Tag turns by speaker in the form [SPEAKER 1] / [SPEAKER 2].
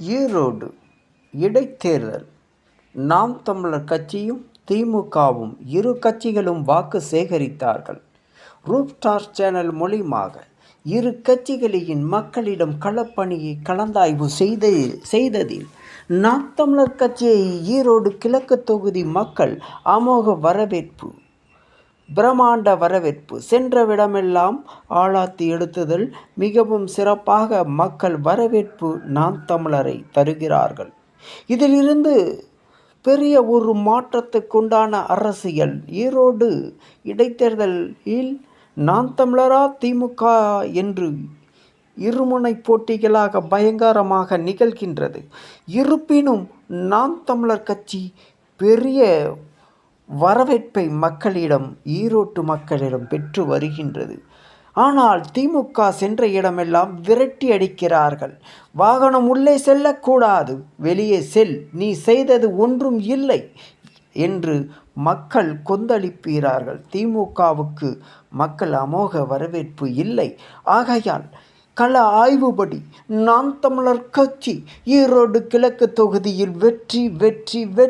[SPEAKER 1] ஈரோடு இடைத்தேர்தல். நாம் தமிழர் கட்சியும் திமுகவும் இரு கட்சிகளும் வாக்கு சேகரித்தார்கள். ரூப்டார் சேனல் மூலியமாக இரு கட்சிகளின் மக்களிடம் களப்பணியை கலந்தாய்வு செய்து செய்ததில் நாம் தமிழர் கட்சியை ஈரோடு கிழக்கு தொகுதி மக்கள் அமோக வரவேற்பு பிரம்மாண்ட வரவேற்பு. சென்ற விடமெல்லாம் ஆளாத்தி எடுத்ததில் மிகவும் சிறப்பாக மக்கள் வரவேற்பு நாம் தமிழரை தருகிறார்கள். இதிலிருந்து பெரிய ஒரு மாற்றத்துக்குண்டான அரசியல் ஈரோடு இடைத்தேர்தலில் நாம் தமிழரா திமுக என்று இருமுனை போட்டிகளாக பயங்கரமாக நிகழ்கின்றது. இருப்பினும் நாம் தமிழர் கட்சி பெரிய வரவேற்பை மக்களிடம் ஈரோட்டு மக்களிடம் பெற்று வருகின்றது. ஆனால் திமுக சென்ற இடமெல்லாம் விரட்டி அடிக்கிறார்கள். வாகனம் உள்ளே செல்லக்கூடாது. வெளியே செல். நீ செய்தது ஒன்றும் இல்லை என்று மக்கள் கொந்தளிப்பீரார்கள். திமுகவுக்கு மக்கள் அமோக வரவேற்பு இல்லை. ஆகையால் கள ஆய்வுபடி நாம் தமிழர் கட்சி ஈரோடு கிழக்கு தொகுதியில் வெற்றி வெற்றி வெற்றி